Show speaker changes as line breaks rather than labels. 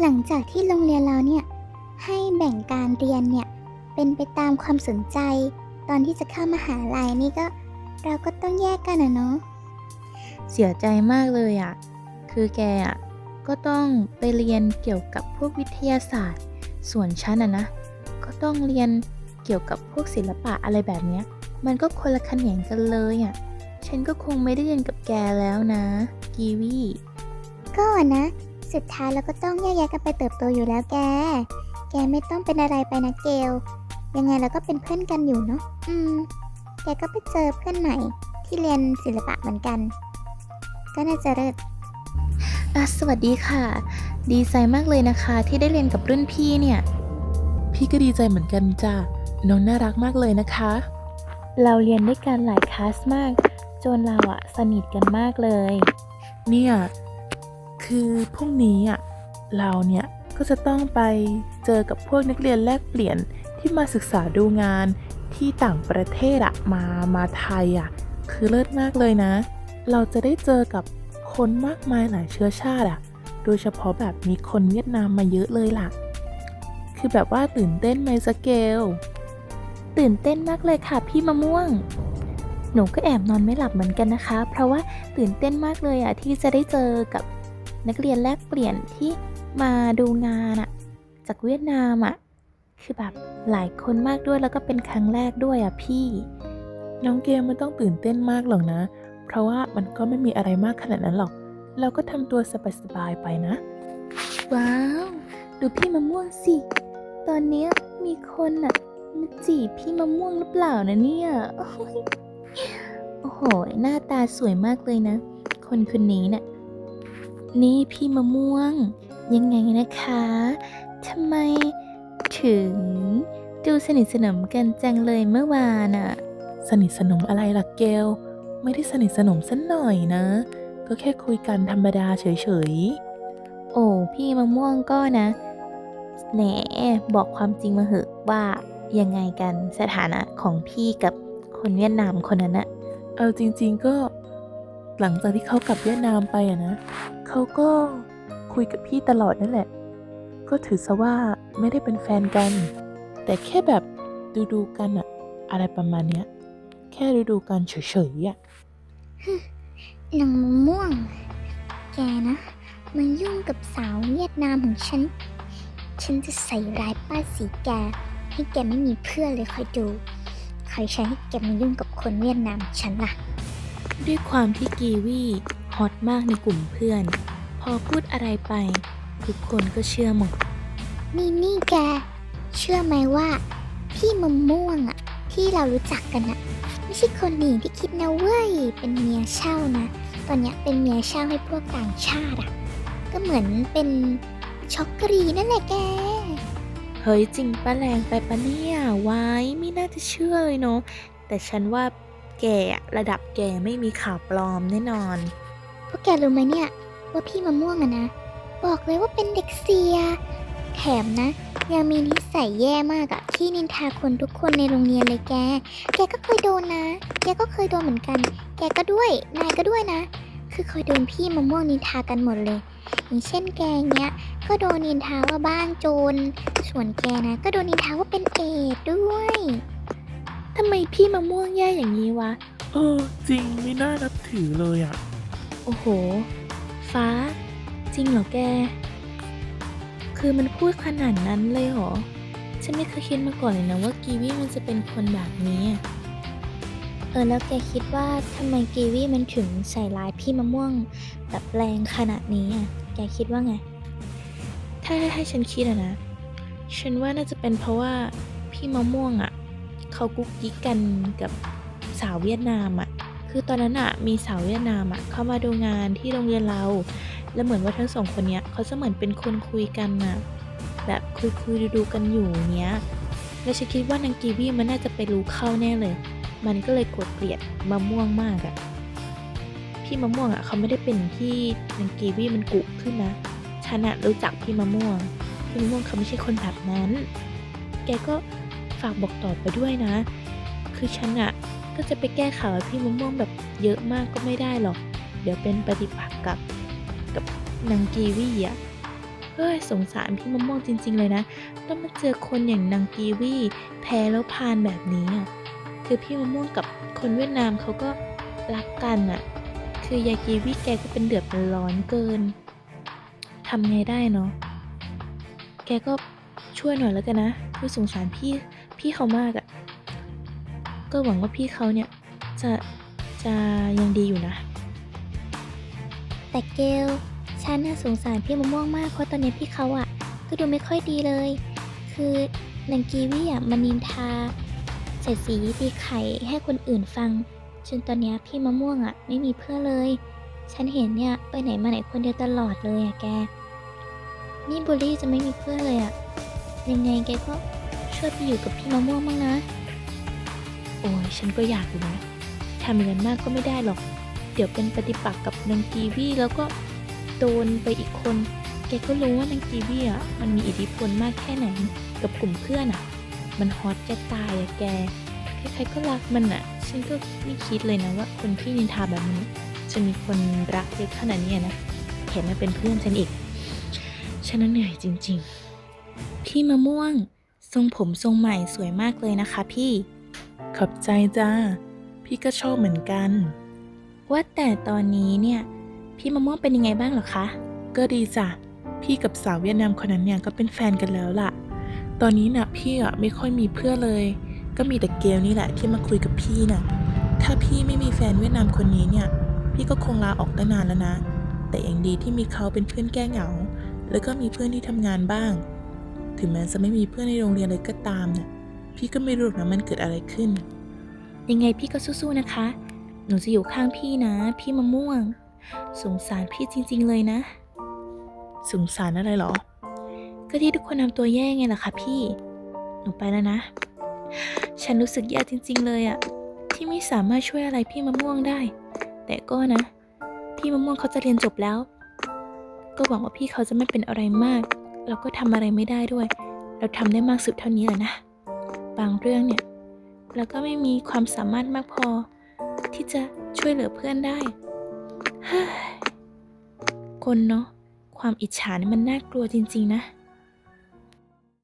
หลังจากที่โรงเรียนเราเนี่ยให้แบ่งการเรียนเนี่ยเป็นไปตามความสนใจ ตอนที่จะเข้ามหาลัยนี่ก็ เราก็ต้องแยกกันอะเนาะ
เสียใจมากเลยอะ่ะ คือแกอะ่ะก็ต้องไปเรียนเกี่ยวกับพวกวิทยาศาสตร์ ส่วนฉันอะนะ ก็ต้องเรียนเกี่ยวกับพวกศิลปะอะไรแบบเนี้ย มันก็คนละแขนงกันเลยอะ่ะ ฉันก็คงไม่ได้เรียนกับแกแล้วนะ กีวี
ก็นะ สุดท้ายเราก็ต้องแยกย้ายกันไปเติบโตอยู่แล้วแก แกไม่ต้องเป็นอะไรไปนะเกล ยังไงเราก็เป็นเพื่อนกันอยู่เนาะ อืม แกก็ไปเจอเพื่อนใหม่ที่เรียนศิลปะเหมือนกัน ก็น่าจะเลิศ
อะสวัสดีค่ะ ดีใจมากเลยนะคะที่ได้เรียนกับรุ่นพี่เนี่ย
พี่ก็ดีใจเหมือนกันจ้ะ น้องน่ารักมากเลยนะคะ
เราเรียนด้วยกันหลายคลาสมาก จนเราอะสนิทกันมากเลย
เนี่ย คือพรุ่งนี้อะเราเนี่ยก็จะต้องไปเจอกับพวกนักเรียนแลกเปลี่ยนที่มาศึกษาดูงานที่ต่างประเทศอะมามาไทยอะคือเลิศมากเลยนะ เราจะได้เจอกับคนมากมายหลายเชื้อชาติอะโดยเฉพาะแบบมีคนเวียดนามมาเยอะเลยล่ะ คือแบบว่าตื่นเต้นไหมสเกล
ตื่นเต้นมากเลยค่ะพี่มะม่วง หนูก็แอบนอนไม่หลับเหมือนกันนะคะ เพราะว่าตื่นเต้นมากเลยอะที่จะได้เจอกับ นักเรียนแลกเปลี่ยนที่มาดูงานอะจากเวียดนามอะคือแบบหลายคนมากด้วยแล้วก็เป็นครั้งแรกด้วยอะพี่
น้องเกมไม่ต้องตื่นเต้นมากหรอกนะ เพราะว่ามันก็ไม่มีอะไรมากขนาดนั้นหรอก เราก็ทำตัวสบายๆไปนะ
ว้าว ดูพี่มะม่วงสิ ตอนเนี้ยมีคนอะมาจีบพี่มะม่วงหรือเปล่านะเนี่ยโอ้โหยโอ้โหหน้าตาสวยมากเลยนะ คนคนนี้น่ะ นี่พี่มะม่วง ยังไงนะคะทำไมถึงดูสนิทสนมกันจังเลยเมื่อวานอะ
สนิทสนมอะไรล่ะเกล ไม่ได้สนิทสนมสันหน่อยนะ ก็แค่คุยกันธรรมดาเฉย
โอ้พี่มะม่วงก็นะ แหนบอกความจริงมาเหอะว่ายังไงกันสถานะของพี่กับคนเวียดนามคนนั้นอะ
ๆเอาจริง ๆก็ หลังจากที่เขากลับเวียดนามไปอะนะเขาก็คุยกับพี่ตลอดนั่นแหละ ก็ถือซะว่าไม่ได้เป็นแฟนกัน แต่แค่แบบดูๆกันอะอะไรประมาณเนี้ย แค่ดูๆกันเฉยๆอะ
นางมะม่วง แกนะมายุ่งกับสาวเวียดนามของฉัน ฉันจะใส่ร้ายป้าสีแก ให้แกไม่มีเพื่อนเลยคอยดู คอยใช้ให้แกมายุ่งกับคนเวียดนามฉันล่ะ
ด้วยความที่กีวีฮอตมากในกลุ่มเพื่อน พอพูดอะไรไป ทุกคนก็เชื่อหมด
นี่นี่แก เชื่อไหมว่า พี่มะม่วงอะที่เรารู้จักกันอะไม่ใช่คนหนีที่คิดนะเว้ย เป็นเมียเช่านะ ตอนเนี้ยเป็นเมียเช่าให้พวกต่างชาติอะก็เหมือนเป็นช็อกโกรีนั่นแหละแก
เฮ้ยจริงปะแรงไปปะเนี่ย ไว้ไม่น่าจะเชื่อเลยเนาะแต่ฉันว่า แกระดับแกไม่มีข่าวปลอมแน่นอน
พวกแกรู้ไหมเนี่ย ว่าพี่มะม่วงอะนะ บอกเลยว่าเป็นเด็กเสีย แถมนะ ยังมีนิสัยแย่มากอะที่นินทาคนทุกคนในโรงเรียนเลยแก แกก็เคยโดนนะ แกก็เคยโดนเหมือนกัน แกก็ด้วยนายก็ด้วยนะ คือเคยโดนพี่มะม่วงนินทากันหมดเลย อย่างเช่นแกเนี้ยก็โดนนินทาว่าบ้านโจรส่วนแกนะ ก็โดนนินทาว่าเป็นเอดด้วย
ทำไมพี่มะม่วงแย่อย่างนี้วะ
เออ จริงไม่น่านับถือเลยอะ
โอ้โห ฟ้า จริงเหรอแก คือมันพูดขนาดนั้นเลยเหรอ ฉันไม่เคยคิดมาก่อนเลยนะว่ากีวีมันจะเป็นคนแบบนี้อะเออแล้วแกคิดว่าทำไมกีวีมันถึงใส่ร้ายพี่มะม่วงแบบแรงขนาดนี้อะ แกคิดว่าไง ถ้าให้ฉันคิดอะนะ ฉันว่าน่าจะเป็นเพราะว่าพี่มะม่วงอะ เขากุ๊กกิ๊กกันกับสาวเวียดนามอะ คือตอนนั้นอะมีสาวเวียดนามอะเข้ามาดูงานที่โรงเรียนเรา แล้วเหมือนว่าทั้งสองคนเนี้ยเขาจะเหมือนเป็นคนคุยกันอะแบบคุยคุยดูดูๆกันอยู่เนี้ย แล้วฉันคิดว่านางกีวีมันน่าจะไปรู้เข้าแน่เลย มันก็เลยกดเกลียดมะม่วงมากอะพี่มะม่วงอะเขาไม่ได้เป็นที่นางกีวีมันกุขึ้นนะ ฉันอะรู้จักพี่มะม่วง พี่มะม่วงเขาไม่ใช่คนแบบนั้น แกก็ ฝากบอกต่อไปด้วยนะ คือฉันอะก็จะไปแก้ข่าวพี่มะม่วงแบบเยอะมากก็ไม่ได้หรอก เดี๋ยวเป็นปฏิปักษ์กับกับนางกีวีอะก็ฮ้ยสงสารพี่มะม่วงจริง ๆ เลยนะ ต้องมาเจอคนอย่างนางกีวีแพ้แล้วพานแบบนี้อะคือพี่มะม่วงกับคนเวียดนามเขาก็รักกันอะคือยายกีวีแกก็เป็นเดือดเป็นร้อนเกินทำไงได้เนาะแกก็ช่วยหน่อยแล้วกันนะคือสงสารพี่ พี่เขามากอะ่ะ ก็หวังว่าพี่เขาเนี่ย จะจะยังดีอยู่นะ
แต่เกลฉันน่ะสงสารพี่มะม่วงมากเพราะตอนนี้พี่เขาอะก็ดูไม่ค่อยดีเลย คือนางกีวี่อะมันนินทาใส่สีตีไข่ให้คนอื่นฟัง จนตอนนี้พี่มะม่วงอะไม่มีเพื่อนเลย ฉันเห็นเนี่ยไปไหนมาไหนคนเดียวตลอดเลยอะแก นี่บุลลี่จะไม่มีเพื่อนเลยอะยังไงแกก็ ช่วยไปอยู่กับพี่มะม่วงบ้างนะ
โอ้ยฉันก็อยากอยู่นะทำอย่างนั้นมากก็ไม่ได้หรอก เดี๋ยวเป็นปฏิปักษ์กับนางกีวีแล้วก็โดนไปอีกคน แกก็รู้ว่านางกีวีอะมันมีอิทธิพลมากแค่ไหนกับกลุ่มเพื่อนอะ มันฮอตจะตายอะแก ใครๆก็รักมันอะ ฉันก็ไม่คิดเลยนะว่าคนที่นินทาแบบนี้จะมีคนรักเยอะขนาดนี้อะนะแถมมาเป็นเพื่อนฉันอีก ฉันน่ะเหนื่อยจริง ๆ พี่มะม่วง ทรงผมทรงใหม่สวยมากเลยนะคะพี่
ขอบใจจ้า พี่ก็ชอบเหมือนกัน
ว่าแต่ตอนนี้เนี่ย พี่มะม่วงเป็นยังไงบ้างเหรอคะ
ก็ดีจ้ะ พี่กับสาวเวียดนามคนนั้นเนี่ยก็เป็นแฟนกันแล้วล่ะ ตอนนี้น่ะพี่อะไม่ค่อยมีเพื่อนเลย ก็มีแต่เกลนี่แหละที่มาคุยกับพี่น่ะ ถ้าพี่ไม่มีแฟนเวียดนามคนนี้เนี่ย พี่ก็คงลาออกตั้งนานแล้วนะ แต่ยังดีที่มีเขาเป็นเพื่อนแก้เหงา แล้วก็มีเพื่อนที่ทำงานบ้าง ถึงแม้จะไม่มีเพื่อนในโรงเรียนเลยก็ตามน่ะพี่ก็ไม่รู้หรอกนะมันเกิดอะไรขึ้น
ยังไงพี่ก็สู้ๆนะคะ หนูจะอยู่ข้างพี่นะ พี่มะม่วง สงสารพี่จริง ๆ เลยนะ
สงสารอะไรหรอ
ก็ที่ทุกคนทำตัวแย่ไงล่ะคะพี่ หนูไปแล้วนะ ฉันรู้สึกแย่จริง ๆ เลยอะที่ไม่สามารถช่วยอะไรพี่มะม่วงได้ แต่ก็นะ พี่มะม่วงเขาจะเรียนจบแล้ว ก็หวังว่าพี่เขาจะไม่เป็นอะไรมาก เราก็ทำอะไรไม่ได้ด้วย เราทำได้มากสุดเท่านี้แหละนะ บางเรื่องเนี่ยเราก็ไม่มีความสามารถมากพอ ที่จะช่วยเหลือเพื่อนได้ คนเนาะความอิจฉานี่มันน่ากลัวจริง ๆ นะ